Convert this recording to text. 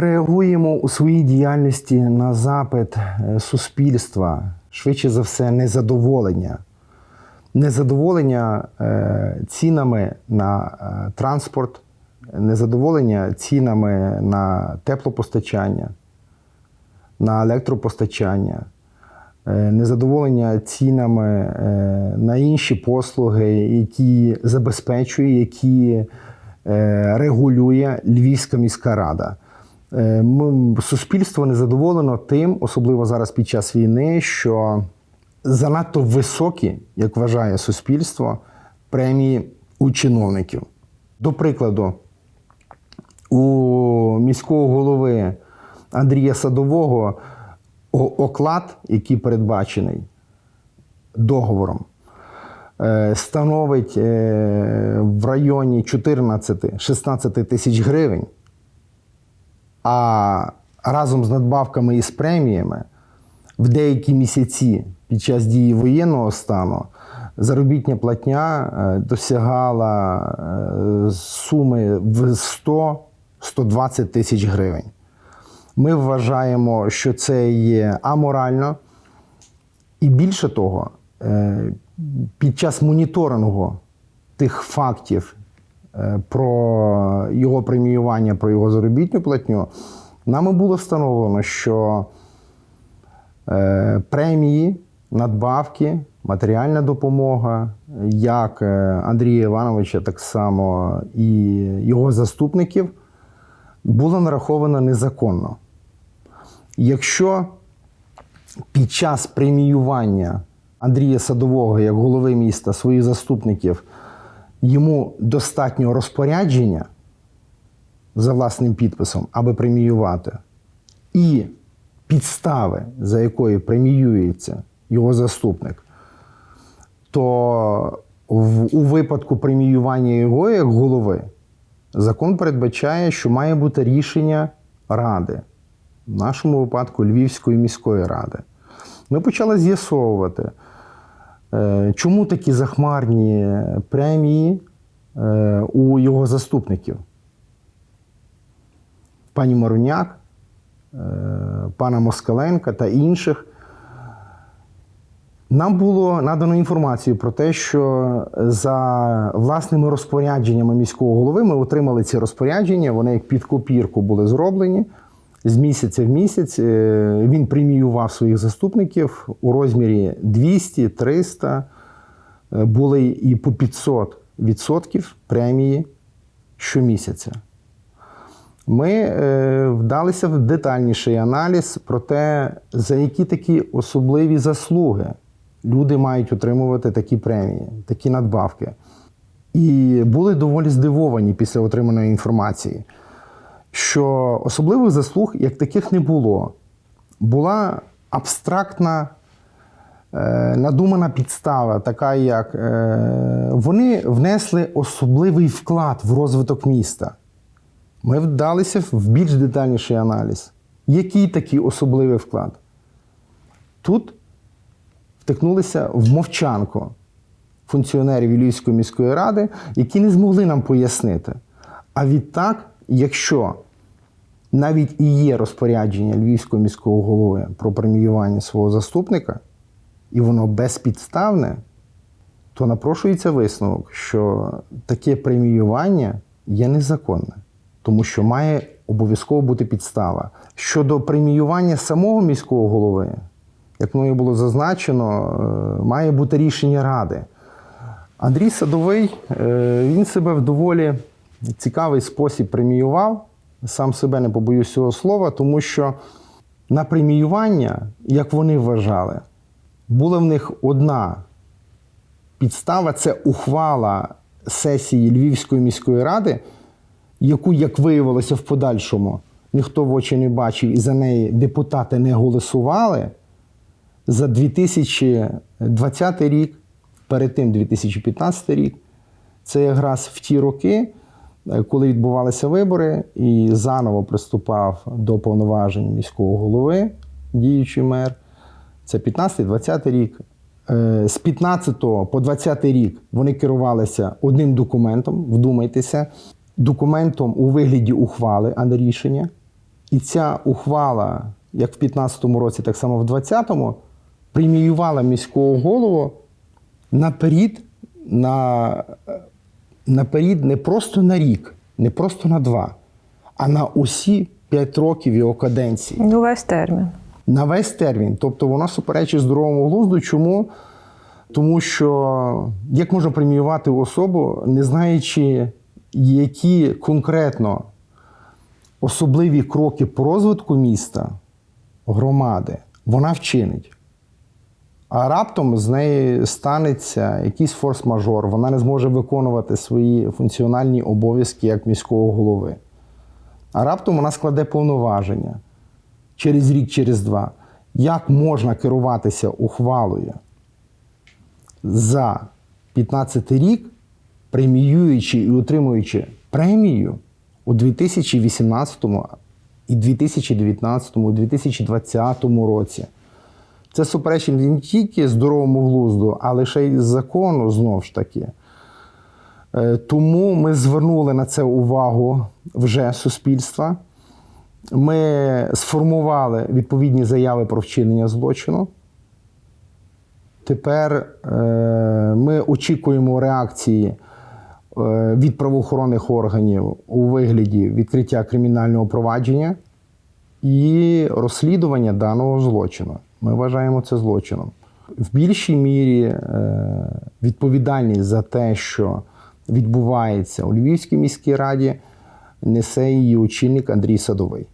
реагуємо у своїй діяльності на запит е, суспільства, швидше за все, незадоволення. Незадоволення е, цінами на е, транспорт, незадоволення цінами на теплопостачання, на електропостачання, незадоволення цінами на інші послуги, які забезпечує, які регулює Львівська міська рада. Е, Суспільство незадоволено тим, особливо зараз під час війни, що занадто високі, як вважає суспільство, премії у чиновників. До прикладу, у міського голови Андрія Садового оклад, який передбачений договором, е, становить е, в районі 14-16 тисяч гривень, а разом з надбавками і з преміями в деякі місяці під час дії воєнного стану заробітня платня е, досягала е, суми в 100-120 тисяч гривень. Ми вважаємо, що це є аморально, і більше того, е, під час моніторингу тих фактів про його преміювання, про його заробітну платню, нами було встановлено, що е, премії, надбавки, матеріальна допомога, як е, Андрія Івановича, так само і його заступників, була нарахована незаконно. Якщо під час преміювання Андрія Садового як голови міста своїх заступників йому достатньо розпорядження за власним підписом, аби преміювати, і підстави, за якою преміюється його заступник, то в, у випадку преміювання його як голови закон передбачає, що має бути рішення ради, в нашому випадку Львівської міської ради. Ми почали з'ясовувати, чому такі захмарні премії е, у його заступників. Пані Маруняк, е, пана Москаленка та інших. Нам було надано інформацію про те, що за власними розпорядженнями міського голови ми отримали ці розпорядження. Вони як під копірку були зроблені з місяця в місяць. Е, Він преміював своїх заступників у розмірі 200, 300, е, були і по 500 відсотків премії щомісяця. Ми е, вдалися в детальніший аналіз про те, за які такі особливі заслуги люди мають отримувати такі премії, такі надбавки. І були доволі здивовані після отриманої інформації, що особливих заслуг як таких не було. Була абстрактна е, надумана підстава, така як е, вони внесли особливий вклад в розвиток міста. Ми вдалися в більш детальніший аналіз. Який такий особливий вклад? Тут втикнулися в мовчанку функціонерів Львівської міської ради, які не змогли нам пояснити. А відтак, якщо навіть і є розпорядження Львівського міського голови про преміювання свого заступника, і воно безпідставне, то напрошується висновок, що таке преміювання є незаконне, тому що має обов'язково бути підстава. Щодо преміювання самого міського голови, як мною було зазначено, е, має бути рішення ради. Андрій Садовий е, він себе в доволі цікавий спосіб преміював. Сам себе не побоюсь цього слова, тому що на преміювання, як вони вважали, була в них одна підстава це ухвала сесії Львівської міської ради, яку, як виявилося в подальшому, ніхто в очі не бачив, і за неї депутати не голосували за 2020 рік, перед тим 2015 рік. Це якраз в ті роки, коли відбувалися вибори, і заново приступав до повноважень міського голови, діючий мер. Це 15-20 рік. Е, З 15 по 20 рік вони керувалися одним документом, вдумайтеся, документом у вигляді ухвали, а не рішення. І ця ухвала, як в 15-му році, так само в 20-му, преміювала міського голову наперед, на, наперед не просто на рік, не просто на два, а на усі 5 років його каденції Ну, весь термін. на весь термін. Тобто вона суперечить здоровому глузду. Чому? Тому що як можна преміювати особу, не знаючи, які конкретно особливі кроки по розвитку міста, громади, вона вчинить. А раптом з неї станеться якийсь форс-мажор, вона не зможе виконувати свої функціональні обов'язки як міського голови. А раптом вона складе повноваження через рік, через два. Як можна керуватися ухвалою за 15 рік, преміюючи і отримуючи премію у 2018 і 2019, і 2020 році? Це суперечить не тільки здоровому глузду, а лише й закону знову ж таки. Е, Тому ми звернули на це увагу вже суспільства. Ми сформували відповідні заяви про вчинення злочину. Тепер е, ми очікуємо реакції е, від правоохоронних органів у вигляді відкриття кримінального провадження і розслідування даного злочину. Ми вважаємо це злочином. В більшій мірі е, відповідальність за те, що відбувається у Львівській міській раді, несе її очільник Андрій Садовий.